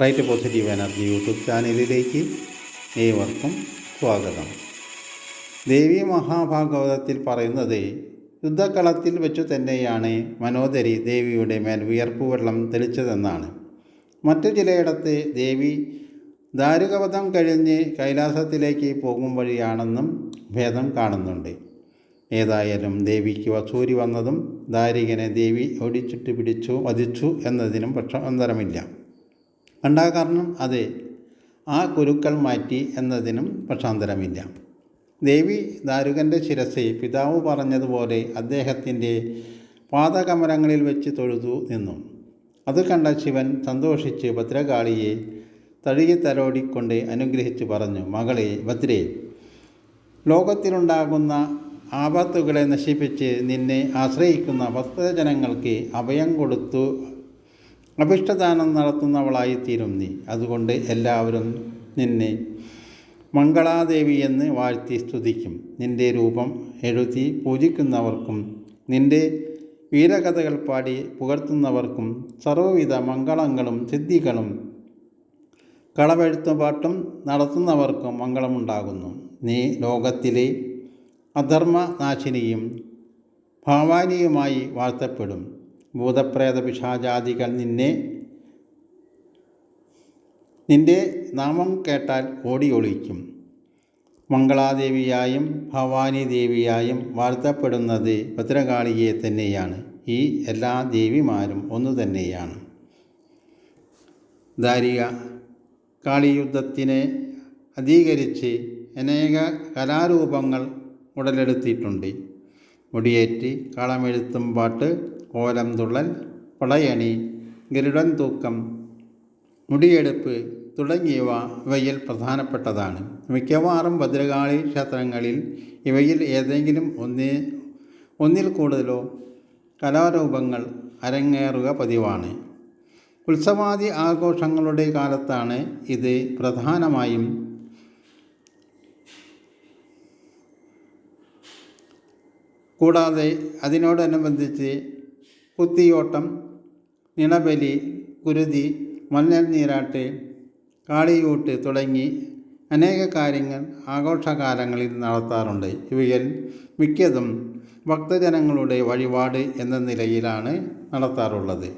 Right positive energy YouTube ചാനലിലേക്ക് ഏവർക്കും സ്വാഗതം. ദേവി മഹാഭാഗവതത്തിൽ പറയുന്നത് യുദ്ധക്കളത്തിൽ വെച്ചു തന്നെയാണ് മനോദരി ദേവിയുടെ മേൽ വിയർപ്പ് വെള്ളം തെളിച്ചതെന്നാണ്. മറ്റു ചിലയിടത്ത് ദേവി ദാരുകവധം കഴിഞ്ഞ് കൈലാസത്തിലേക്ക് പോകും വഴിയാണെന്നും ഭേദം കാണുന്നുണ്ട്. ഏതായാലും ദേവിക്ക് വസൂരി വന്നതും ദാരികനെ ദേവി ഓടിച്ചിട്ട് പിടിച്ചു വധിച്ചു എന്നതിനും പക്ഷാന്തരമില്ല കാരണം അതെ. ആ കുരുക്കൾ മാറ്റി എന്നതിനും പക്ഷാന്തരമില്ല. ദേവി ദാരുകന്റെ ശിരസ് പിതാവ് പറഞ്ഞതുപോലെ അദ്ദേഹത്തിന്റെ പാദകമരങ്ങളിൽ വെച്ച് തൊഴുതു നിന്നു. അത് കണ്ട ശിവൻ സന്തോഷിച്ച് ഭദ്രകാളിയെ തഴുകി തലോടിക്കൊണ്ട് അനുഗ്രഹിച്ചു പറഞ്ഞു മകളെ ഭദ്രേ ലോകത്തിലുണ്ടാകുന്ന ആപത്തുകളെ നശിപ്പിച്ച് നിന്നെ ആശ്രയിക്കുന്ന ഭക്തജനങ്ങൾക്ക് അഭയം കൊടുത്തു അഭിഷ്ടദാനം നടത്തുന്നവളായിത്തീരും നീ. അതുകൊണ്ട് എല്ലാവരും നിന്നെ മംഗളാദേവി എന്ന് വാഴ്ത്തി സ്തുതിക്കും. നിന്റെ രൂപം എഴുതി പൂജിക്കുന്നവർക്കും നിന്റെ വീരകഥകൾ പാടി പുകഴ്ത്തുന്നവർക്കും സർവവിധ മംഗളങ്ങളും സിദ്ധികളും കളവെഴുത്തുപാട്ടും നടത്തുന്നവർക്കും മംഗളമുണ്ടാകുന്നു. നീ ലോകത്തിലെ അധർമ്മനാശിനിയും ഭാവാനിയുമായി വാഴ്ത്തപ്പെടും. ഭൂതപ്രേത പിശാചാദികൾ നിന്നെ നിന്റെ നാമം കേട്ടാൽ ഓടി ഒളിക്കും. മംഗളാദേവിയായും ഭവാനി ദേവിയായും വാഴ്ത്തപ്പെടുന്നത് ഭദ്രകാളിയെ തന്നെയാണ്. ഈ എല്ലാ ദേവിമാരും ഒന്നു തന്നെയാണ്. ദാരിക കാളിയുദ്ധത്തിനെ അധീകരിച്ച് അനേക കലാരൂപങ്ങൾ ഉടലെടുത്തിട്ടുണ്ട്. മുടിയേറ്റ് കളമെഴുത്തും പാട്ട് കോലം തുള്ളൽ പടയണി ഗരുഡൻ തൂക്കം മുടിയെടുപ്പ് തുടങ്ങിയവ ഇവയിൽ പ്രധാനപ്പെട്ടതാണ്. മിക്കവാറും ഭദ്രകാളി ക്ഷേത്രങ്ങളിൽ ഇവയിൽ ഏതെങ്കിലും ഒന്നേ ഒന്നിൽ കൂടുതലോ കലാരൂപങ്ങൾ അരങ്ങേറുക പതിവാണ്. ഉത്സവാദി ആഘോഷങ്ങളുടെ കാലത്താണ് ഇത് പ്രധാനമായും കൂടാതെ അതിനോടനുബന്ധിച്ച് കുത്തിയോട്ടം നിണബലി കുരുതി മഞ്ഞൾ നീരാട്ട് കാളിയൂട്ട് തുടങ്ങി അനേക കാര്യങ്ങൾ ആഘോഷകാലങ്ങളിൽ നടത്താറുണ്ട്. ഇവയിൽ മിക്കതും ഭക്തജനങ്ങളുടെ വഴിപാട് എന്ന നിലയിലാണ് നടത്താറുള്ളത്.